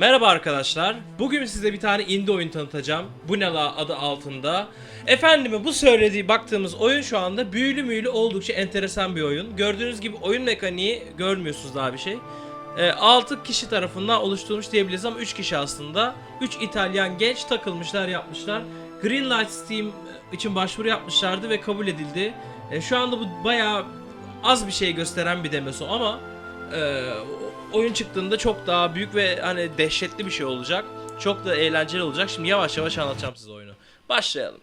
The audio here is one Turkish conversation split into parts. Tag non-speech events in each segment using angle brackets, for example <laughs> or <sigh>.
Merhaba arkadaşlar. Bugün size bir tane indie oyun tanıtacağım. Bu ne adı altında. Efendime bu söylediği baktığımız oyun şu anda büyülü müylü oldukça enteresan bir oyun. Gördüğünüz gibi oyun mekaniği görmüyorsunuz daha bir şey. 6 kişi tarafından oluşturulmuş diyebiliriz ama 3 kişi aslında. 3 İtalyan genç takılmışlar yapmışlar. Greenlight Steam için başvuru yapmışlardı ve kabul edildi. E, şu anda bu bayağı az bir şey gösteren bir demosu ama e, oyun çıktığında çok daha büyük ve hani dehşetli bir şey olacak. Çok da eğlenceli olacak. Şimdi yavaş yavaş anlatacağım size oyunu. Başlayalım.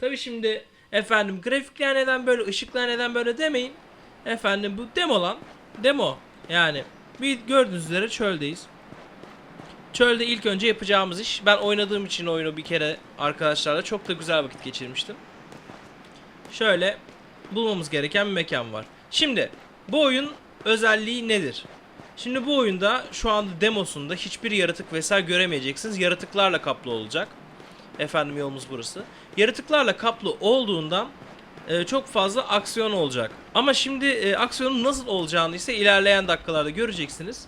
Tabi şimdi efendim grafikler neden böyle, ışıklar neden böyle demeyin. Efendim bu demo lan. Demo. Yani bir gördüğünüz üzere çöldeyiz. Çölde ilk önce yapacağımız iş. Ben oynadığım için oyunu bir kere arkadaşlarla çok da güzel vakit geçirmiştim. Şöyle bulmamız gereken bir mekan var. Şimdi bu oyun özelliği nedir? Şimdi bu oyunda şu anda demosunda hiçbir yaratık vesaire göremeyeceksiniz. Yaratıklarla kaplı olacak. Efendim yolumuz burası. Yaratıklarla kaplı olduğundan e, çok fazla aksiyon olacak. Ama şimdi e, aksiyonun nasıl olacağını ise ilerleyen dakikalarda göreceksiniz.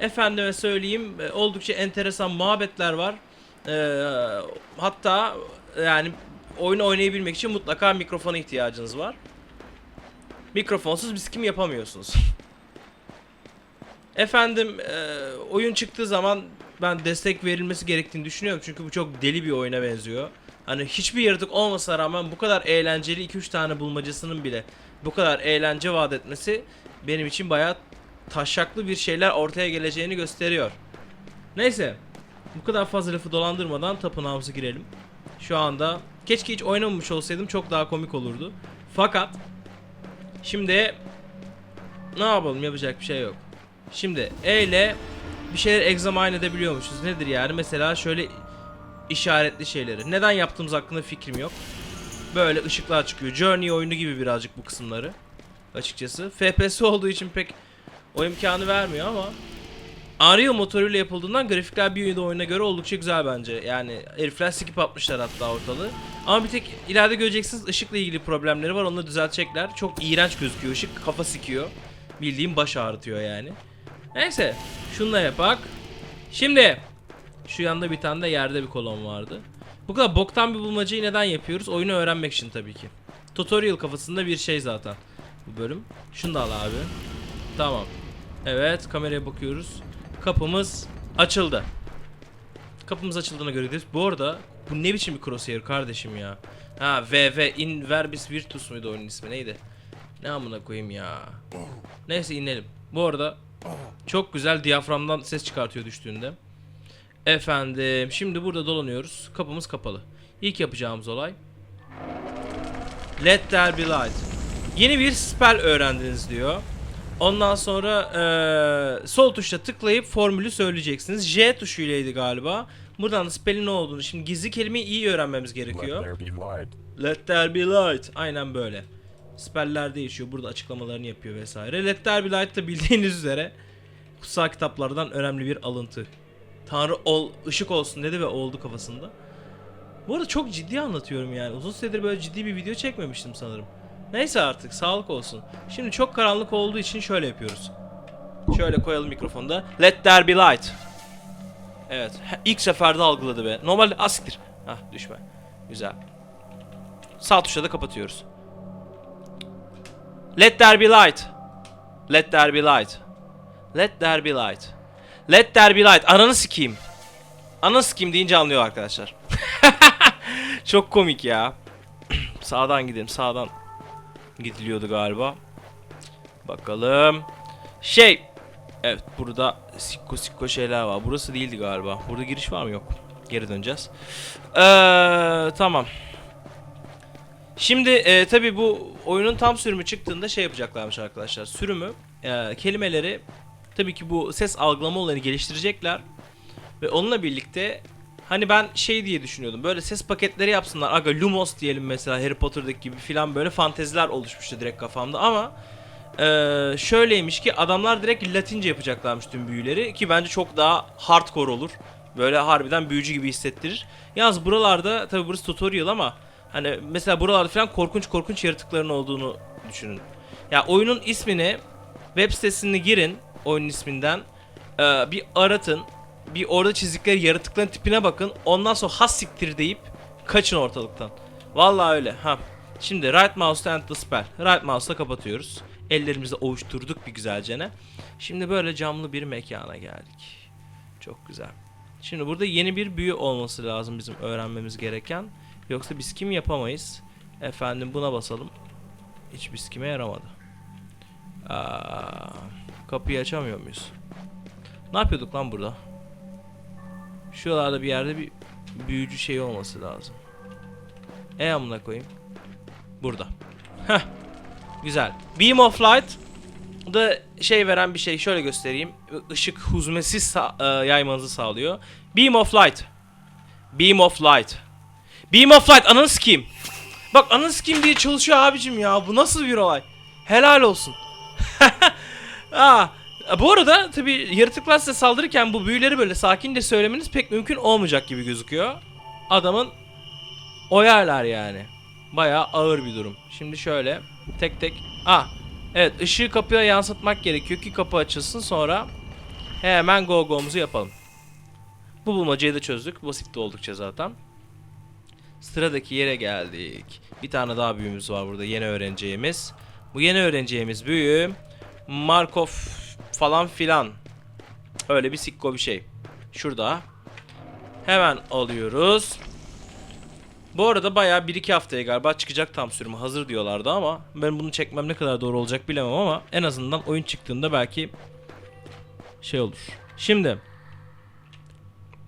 Efendime söyleyeyim e, oldukça enteresan muhabbetler var. E, hatta yani oyunu oynayabilmek için mutlaka mikrofona ihtiyacınız var. Mikrofonsuz biz kim yapamıyorsunuz. <laughs> Efendim e, oyun çıktığı zaman ben destek verilmesi gerektiğini düşünüyorum. Çünkü bu çok deli bir oyuna benziyor. Hani hiçbir yaratık olmasına rağmen bu kadar eğlenceli 2-3 tane bulmacasının bile bu kadar eğlence vaat etmesi benim için bayağı taşaklı bir şeyler ortaya geleceğini gösteriyor. Neyse. Bu kadar fazla lafı dolandırmadan tapınağımıza girelim. Şu anda keşke hiç oynamamış olsaydım çok daha komik olurdu. Fakat şimdi ne yapalım yapacak bir şey yok. Şimdi E ile bir şeyler examine edebiliyormuşuz. Nedir yani? Mesela şöyle işaretli şeyleri. Neden yaptığımız hakkında fikrim yok. Böyle ışıklar çıkıyor. Journey oyunu gibi birazcık bu kısımları. Açıkçası. FPS olduğu için pek o imkanı vermiyor ama Unreal motoruyla yapıldığından grafikler bir oyuna göre oldukça güzel bence. Yani herifler skip atmışlar hatta ortalığı. Ama bir tek ileride göreceksiniz ışıkla ilgili problemleri var. Onları düzeltecekler. Çok iğrenç gözüküyor ışık. Kafa sikiyor. Bildiğim baş ağrıtıyor yani. Neyse. Şunla yapak. Şimdi. Şu yanda bir tane de yerde bir kolon vardı. Bu kadar boktan bir bulmacayı neden yapıyoruz? Oyunu öğrenmek için tabii ki. Tutorial kafasında bir şey zaten. Bu bölüm. Şunu da al abi. Tamam. Evet kameraya bakıyoruz. Kapımız açıldı. Kapımız açıldığına göre gidiyoruz. Bu arada bu ne biçim bir crosshair kardeşim ya. Ha VV in verbis virtus muydu oyunun ismi neydi? Ne amına koyayım ya. Neyse inelim. Bu arada çok güzel diyaframdan ses çıkartıyor düştüğünde. Efendim şimdi burada dolanıyoruz. Kapımız kapalı. İlk yapacağımız olay Let there be light. Yeni bir spell öğrendiniz diyor. Ondan sonra eee, sol tuşla tıklayıp formülü söyleyeceksiniz. J tuşuylaydı galiba. Buradan da spell'in ne olduğunu şimdi gizli kelimeyi iyi öğrenmemiz gerekiyor. Let there be light. Let there be light. Aynen böyle. Speller değişiyor. Burada açıklamalarını yapıyor vesaire. Let there be light da bildiğiniz üzere kutsal kitaplardan önemli bir alıntı. Tanrı ol, ışık olsun dedi ve oldu kafasında. Bu arada çok ciddi anlatıyorum yani. Uzun süredir böyle ciddi bir video çekmemiştim sanırım. Neyse artık sağlık olsun. Şimdi çok karanlık olduğu için şöyle yapıyoruz. Şöyle koyalım mikrofonda. Let there be light. Evet. ilk seferde algıladı be. Normalde asiktir. Hah düşme. Güzel. Sağ tuşla da kapatıyoruz. Let there be light. Let there be light. Let there be light. Let there be light. Ananı sikeyim. Ananı sikeyim deyince anlıyor arkadaşlar. <laughs> Çok komik ya. <clears throat> sağdan gidelim. Sağdan gidiliyordu galiba. Bakalım. Şey. Evet burada sikko sikko şeyler var. Burası değildi galiba. Burada giriş var mı? Yok. Geri döneceğiz. Eee tamam. Şimdi e, tabi bu oyunun tam sürümü çıktığında şey yapacaklarmış arkadaşlar. Sürümü e, kelimeleri tabii ki bu ses algılama olayını geliştirecekler. Ve onunla birlikte hani ben şey diye düşünüyordum. Böyle ses paketleri yapsınlar. Aga Lumos diyelim mesela Harry Potter'daki gibi filan böyle fanteziler oluşmuştu direkt kafamda ama e, şöyleymiş ki adamlar direkt Latince yapacaklarmış tüm büyüleri ki bence çok daha hardcore olur. Böyle harbiden büyücü gibi hissettirir. Yalnız buralarda tabi burası tutorial ama hani mesela buralarda falan korkunç korkunç yaratıkların olduğunu düşünün. Ya oyunun ismini web sitesine girin oyunun isminden e, bir aratın bir orada çizdikleri yaratıkların tipine bakın. Ondan sonra has siktir deyip kaçın ortalıktan. Vallahi öyle. Ha. Şimdi right mouse to end the spell. Right mouse'la kapatıyoruz. Ellerimizi ovuşturduk bir güzelcene. Şimdi böyle camlı bir mekana geldik. Çok güzel. Şimdi burada yeni bir büyü olması lazım bizim öğrenmemiz gereken. Yoksa biz kim yapamayız. Efendim buna basalım. Hiç biz kime yaramadı. Aa, kapıyı açamıyor muyuz? Ne yapıyorduk lan burada? Şuralarda bir yerde bir büyücü şey olması lazım. E amına koyayım. Burada. Heh. Güzel. Beam of Light da şey veren bir şey. Şöyle göstereyim. Işık huzmesiz sa- e, yaymanızı sağlıyor. Beam of Light. Beam of Light. Beam of Light ananı sikeyim. Bak ananı sikeyim diye çalışıyor abicim ya. Bu nasıl bir olay? Helal olsun. <laughs> Aa, bu arada tabi yaratıklar size saldırırken bu büyüleri böyle sakince söylemeniz pek mümkün olmayacak gibi gözüküyor. Adamın oyarlar yani. Bayağı ağır bir durum. Şimdi şöyle tek tek. Ah evet ışığı kapıya yansıtmak gerekiyor ki kapı açılsın sonra hemen go go'muzu yapalım. Bu bulmacayı da çözdük. Basit de oldukça zaten. Sıradaki yere geldik. Bir tane daha büyümüz var burada yeni öğreneceğimiz. Bu yeni öğreneceğimiz büyü Markov falan filan. Öyle bir sikko bir şey. Şurada. Hemen alıyoruz. Bu arada bayağı 1-2 haftaya galiba çıkacak tam sürümü hazır diyorlardı ama ben bunu çekmem ne kadar doğru olacak bilemem ama en azından oyun çıktığında belki şey olur. Şimdi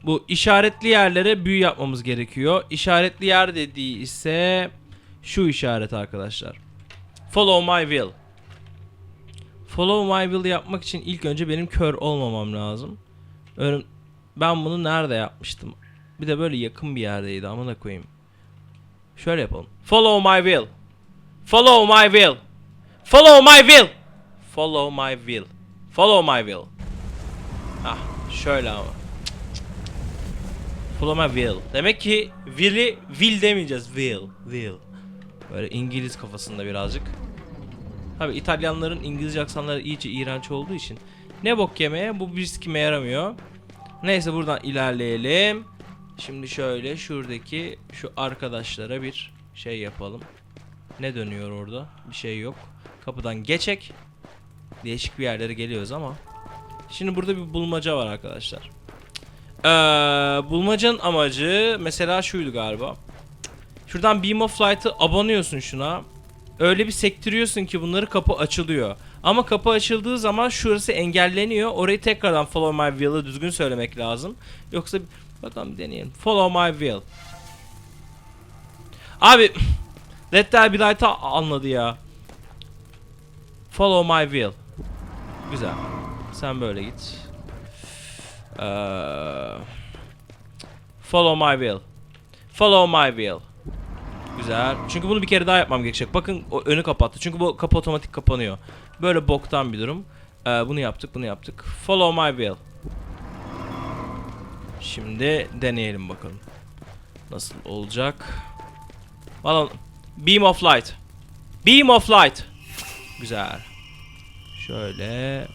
bu işaretli yerlere büyü yapmamız gerekiyor. İşaretli yer dediği ise şu işaret arkadaşlar. Follow my will. Follow my will yapmak için ilk önce benim kör olmamam lazım. Ben bunu nerede yapmıştım? Bir de böyle yakın bir yerdeydi amına koyayım. Şöyle yapalım. Follow my will. Follow my will. Follow my will. Follow my will. Follow my will. Ah şöyle ama. My will. Demek ki will'i will demeyeceğiz. Will. Will. Böyle İngiliz kafasında birazcık. Tabi İtalyanların İngilizce aksanları iyice iğrenç olduğu için. Ne bok yemeye bu bir kime yaramıyor. Neyse buradan ilerleyelim. Şimdi şöyle şuradaki şu arkadaşlara bir şey yapalım. Ne dönüyor orada? Bir şey yok. Kapıdan geçek. Değişik bir yerlere geliyoruz ama. Şimdi burada bir bulmaca var arkadaşlar. Ee, bulmacanın amacı mesela şuydu galiba. Şuradan Beam of Light'ı abanıyorsun şuna. Öyle bir sektiriyorsun ki bunları kapı açılıyor. Ama kapı açıldığı zaman şurası engelleniyor. Orayı tekrardan follow my will'ı düzgün söylemek lazım. Yoksa bakalım deneyelim. Follow my will. Abi <laughs> Let There Be Light'ı anladı ya. Follow my will. Güzel. Sen böyle git. Ee, follow my will. Follow my will. Güzel. Çünkü bunu bir kere daha yapmam gerekecek. Bakın o önü kapattı. Çünkü bu kapı otomatik kapanıyor. Böyle boktan bir durum. Ee, bunu yaptık, bunu yaptık. Follow my will. Şimdi deneyelim bakalım. Nasıl olacak? Valla Beam of light. Beam of light. Güzel. Şöyle.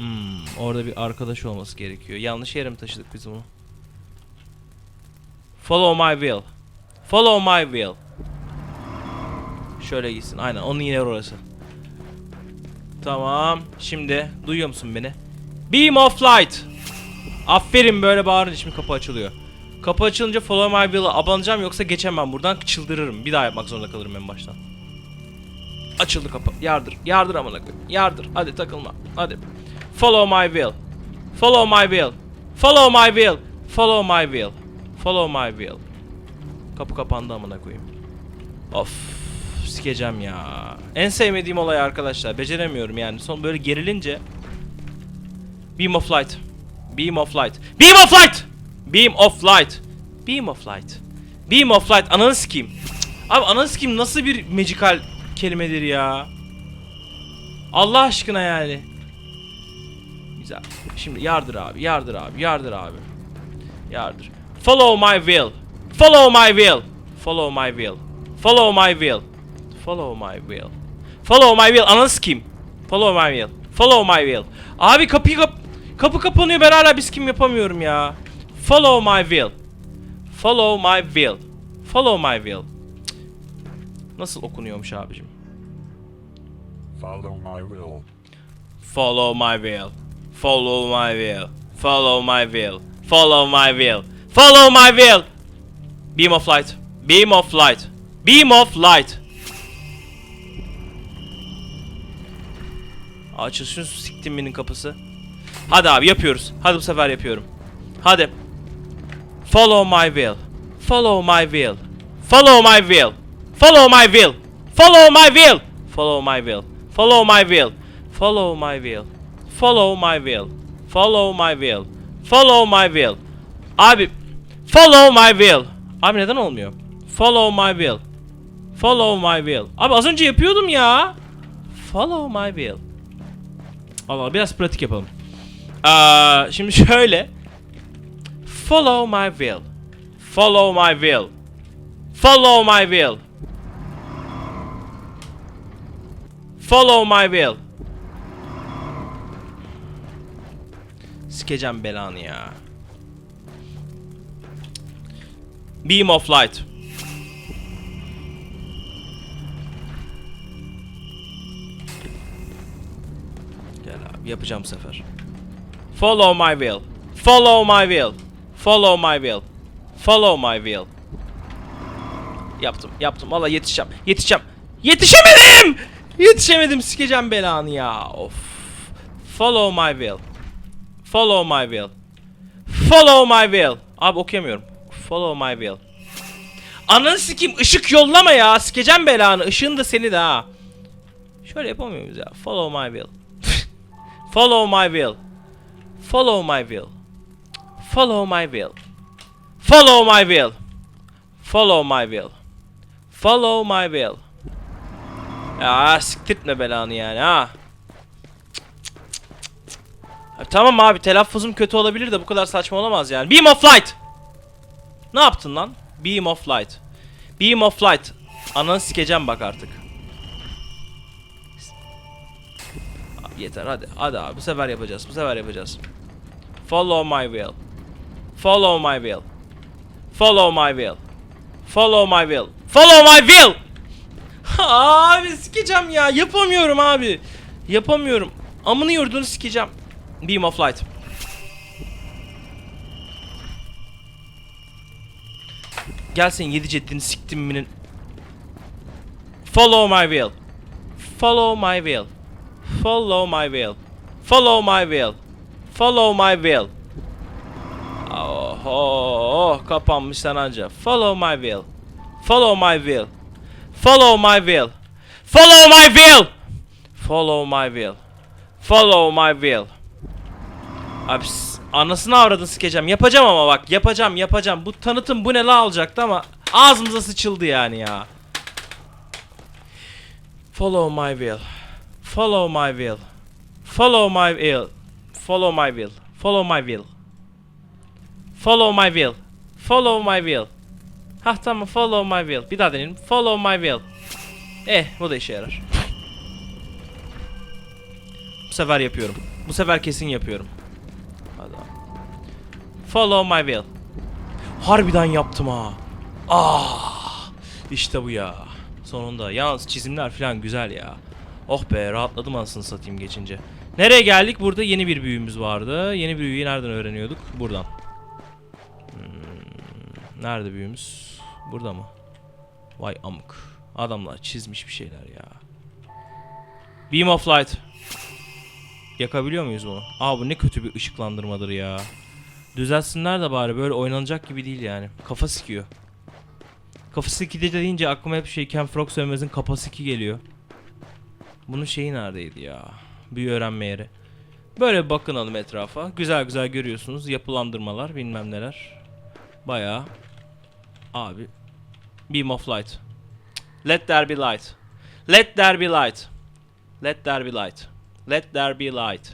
Hmm, orada bir arkadaş olması gerekiyor. Yanlış yere mi taşıdık biz bunu? Follow my will. Follow my will. Şöyle gitsin. Aynen onun yine orası. Tamam. Şimdi duyuyor musun beni? Beam of light. Aferin böyle bağırınca şimdi kapı açılıyor. Kapı açılınca follow my will'a abanacağım yoksa geçemem buradan çıldırırım. Bir daha yapmak zorunda kalırım en baştan. Açıldı kapı. Yardır. Yardır amına koyayım. Yardır. Hadi takılma. Hadi. Follow my will. Follow my will. Follow my will. Follow my will. Follow my will. Kapı kapandı amına koyayım. Of. Sikeceğim ya. En sevmediğim olay arkadaşlar. Beceremiyorum yani. Son böyle gerilince. Beam of light. Beam of light. Beam of light. Beam of light. Beam of light. Beam of light. Ananı sikeyim. Abi ananı sikeyim nasıl bir magical kelimedir ya. Allah aşkına yani. Güzel. Şimdi yardır abi. Yardır abi. Yardır abi. Yardır. Follow my will. Follow my will. Follow my will. Follow my will. Follow my will. Follow my will. Ananı sikeyim. Follow my will. Follow my will. Abi kapıyı kap Kapı kapanıyor ben hala biz kim yapamıyorum ya. Follow my will. Follow my will. Follow my will. Cık. Nasıl okunuyormuş abicim? Follow my will. Follow my will. Follow my will. Follow my will. Follow my will. Follow my will. Beam of light. Beam of light. Beam of light. Açılsın şu siktiminin kapısı. Hadi abi yapıyoruz. Hadi bu sefer yapıyorum. Hadi. Follow my will. Follow my will. Follow my will. Follow my will. Follow my will. Follow my will. Follow my will. Follow my will. Follow my will. Follow my will. Follow my will. Abi follow my will. Abi neden olmuyor? Follow my will. Follow my will. Abi az önce yapıyordum ya. Follow my will. Allah biraz pratik yapalım. Aa, şimdi şöyle. Follow my will. Follow my will. Follow my will. Follow my will. Sikeceğim belanı ya. Beam of light. Gel abi yapacağım sefer. Follow my will. Follow my will. Follow my will. Follow my will. Yaptım, yaptım. Valla yetişeceğim. Yetişeceğim. Yetişemedim! Yetişemedim. Sikeceğim belanı ya. Of. Follow my will. Follow my will. Follow my will. Abi okuyamıyorum. Follow my will. Ananı sikeyim ışık yollama ya. Sikeceğim belanı. Işığın da seni de ha. Şöyle yapamıyor muyuz ya? Follow my will. Follow my will. Follow my will. Follow my will. Follow my will. Follow my will. Follow my will. Ya siktirtme belanı yani ha. Tamam abi telaffuzum kötü olabilir de bu kadar saçma olamaz yani. Beam of light. Ne yaptın lan? Beam of light. Beam of light. Ananı sikeceğim bak artık. Abi yeter hadi. Hadi abi bu sefer yapacağız. Bu sefer yapacağız. Follow my will. Follow my will. Follow my will. Follow my will. Follow my will. <laughs> abi sikeceğim ya. Yapamıyorum abi. Yapamıyorum. Amını yurdunu sikeceğim. Beam of light. Gel sen yedi ceddini siktim minin. Follow my will. Follow my will. Follow my will. Follow my will. Follow my will. Oho, kapanmış sen anca. Follow my will. Follow my will. Follow my will. Follow my will. Follow my will. Follow my will. Abi anasını avradın sikeceğim. Yapacağım ama bak yapacağım yapacağım. Bu tanıtım bu ne la alacaktı ama ağzımıza sıçıldı yani ya. Follow my will. Follow my will. Follow my will. Follow my will. Follow my will. Follow my will. Follow my will. Hah tamam follow my will. Bir daha deneyelim. Follow my will. Eh bu da işe yarar. Bu sefer yapıyorum. Bu sefer kesin yapıyorum. Hadi abi. Follow my will. Harbiden yaptım ha. Ah! İşte bu ya. Sonunda. Yalnız çizimler falan güzel ya. Oh be rahatladım anasını satayım geçince. Nereye geldik? Burada yeni bir büyümüz vardı. Yeni büyüyü nereden öğreniyorduk? Buradan. Hmm, nerede büyümüz? Burada mı? Vay amık. Adamlar çizmiş bir şeyler ya. Beam of light. Yakabiliyor muyuz bunu? Aa bu ne kötü bir ışıklandırmadır ya. Düzelsinler de bari böyle oynanacak gibi değil yani. Kafa sikiyor. Kafa sikide deyince aklıma hep şey Ken Frog Sönmez'in kafası siki geliyor. Bunun şeyi neredeydi ya? Büyü öğrenme yeri. Böyle bir bakınalım etrafa. Güzel güzel görüyorsunuz. Yapılandırmalar bilmem neler. Bayağı. Abi. Beam of light. Let there be light. Let there be light. Let there be light. Let there be light.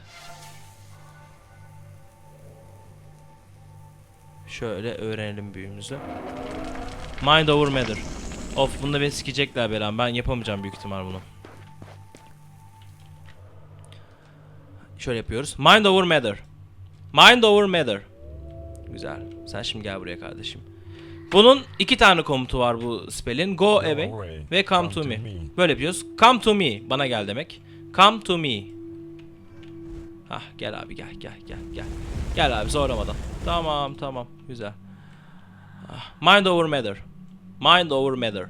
Şöyle öğrenelim büyümüzü. Mind over matter. Of bunda beni sikecekler belan. Ben yapamayacağım büyük ihtimal bunu. Şöyle yapıyoruz. Mind over matter. Mind over matter. Güzel. Sen şimdi gel buraya kardeşim. Bunun iki tane komutu var bu spell'in. Go away ve come to me. Böyle yapıyoruz. Come to me. Bana gel demek. Come to me. Hah gel abi gel gel gel gel. Gel abi zorlamadan. Tamam tamam. Güzel. Ah, Mind over matter. Mind over matter.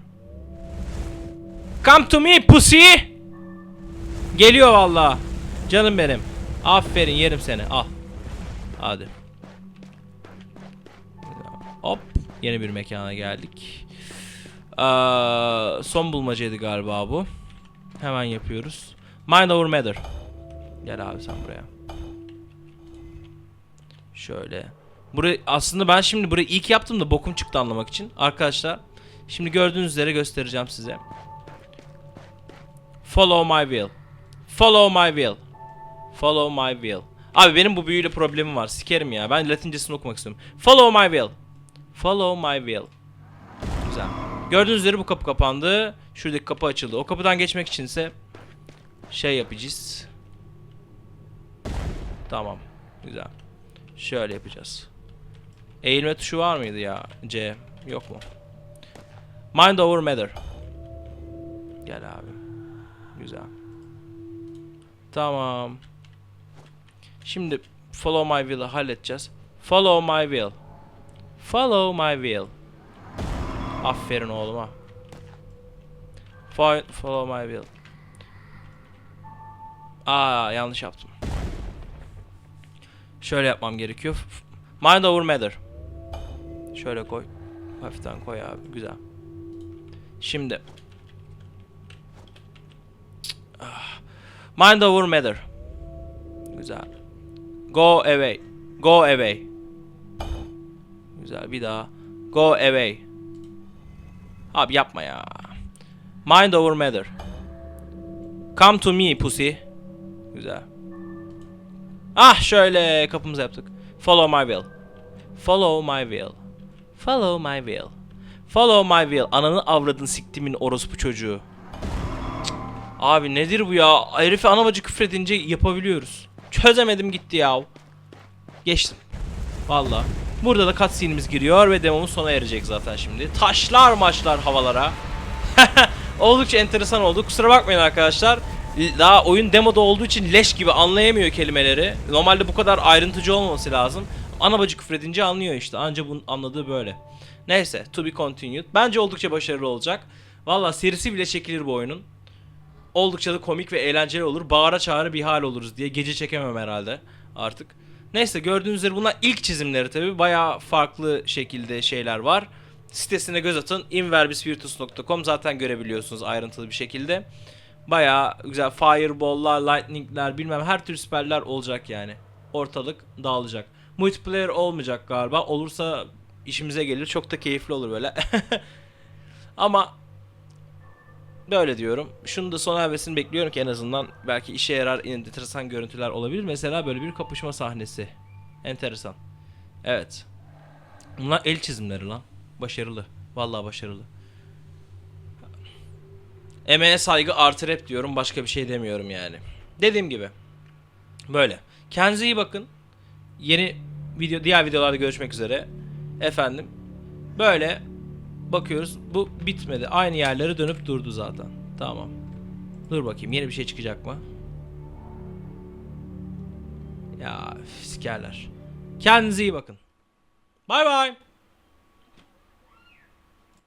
Come to me pussy. Geliyor valla. Canım benim. Aferin yerim seni. Al. Hadi. Hop. Yeni bir mekana geldik. Aa, son bulmacaydı galiba bu. Hemen yapıyoruz. Mind over matter. Gel abi sen buraya. Şöyle. Burayı aslında ben şimdi burayı ilk yaptım da bokum çıktı anlamak için. Arkadaşlar şimdi gördüğünüz üzere göstereceğim size. Follow my will. Follow my will. Follow my will. Abi benim bu büyüyle problemim var. Sikerim ya. Ben Latincesini okumak istiyorum. Follow my will. Follow my will. Güzel. Gördüğünüz üzere bu kapı kapandı. Şuradaki kapı açıldı. O kapıdan geçmek içinse şey yapacağız. Tamam. Güzel. Şöyle yapacağız. Eğilme tuşu var mıydı ya? C. Yok mu? Mind over matter. Gel abi. Güzel. Tamam. Şimdi follow my will'ı halledeceğiz. Follow my will. Follow my will. Aferin oğluma. Fo- Follow my will. Aa yanlış yaptım. Şöyle yapmam gerekiyor. Mind over matter. Şöyle koy. Hafiften koy abi. Güzel. Şimdi. Ah. Mind over matter. Güzel. Go away. Go away. Güzel bir daha. Go away. Abi yapma ya. Mind over matter. Come to me pussy. Güzel. Ah şöyle kapımızı yaptık. Follow my will. Follow my will. Follow my will. Follow my will. Ananı avradın siktimin orospu çocuğu. Abi nedir bu ya? Herife ana bacı küfredince yapabiliyoruz. Çözemedim gitti ya. Geçtim. Valla. Burada da cutscene'imiz giriyor ve demomuz sona erecek zaten şimdi. Taşlar maçlar havalara. <laughs> Oldukça enteresan oldu. Kusura bakmayın arkadaşlar. Daha oyun demoda olduğu için leş gibi anlayamıyor kelimeleri. Normalde bu kadar ayrıntıcı olmaması lazım. Ana bacı küfredince anlıyor işte. Anca bunun anladığı böyle. Neyse to be continued. Bence oldukça başarılı olacak. Valla serisi bile çekilir bu oyunun. Oldukça da komik ve eğlenceli olur. Bağıra çağıra bir hal oluruz diye. Gece çekemem herhalde artık. Neyse gördüğünüz üzere bunlar ilk çizimleri tabi. Bayağı farklı şekilde şeyler var. Sitesine göz atın. inverbisvirtus.com zaten görebiliyorsunuz ayrıntılı bir şekilde. Bayağı güzel fireball'lar, lightning'ler bilmem her tür spell'ler olacak yani. Ortalık dağılacak. Multiplayer olmayacak galiba. Olursa işimize gelir. Çok da keyifli olur böyle. <laughs> Ama böyle diyorum. Şunu da son hevesini bekliyorum ki en azından belki işe yarar enteresan görüntüler olabilir. Mesela böyle bir kapışma sahnesi. Enteresan. Evet. Bunlar el çizimleri lan. Başarılı. Vallahi başarılı. Emeğe saygı artı rap diyorum. Başka bir şey demiyorum yani. Dediğim gibi. Böyle. Kendinize iyi bakın. Yeni video diğer videolarda görüşmek üzere. Efendim. Böyle bakıyoruz. Bu bitmedi. Aynı yerlere dönüp durdu zaten. Tamam. Dur bakayım yeni bir şey çıkacak mı? Ya üf, sikerler. Kendinize iyi bakın. Bay bay.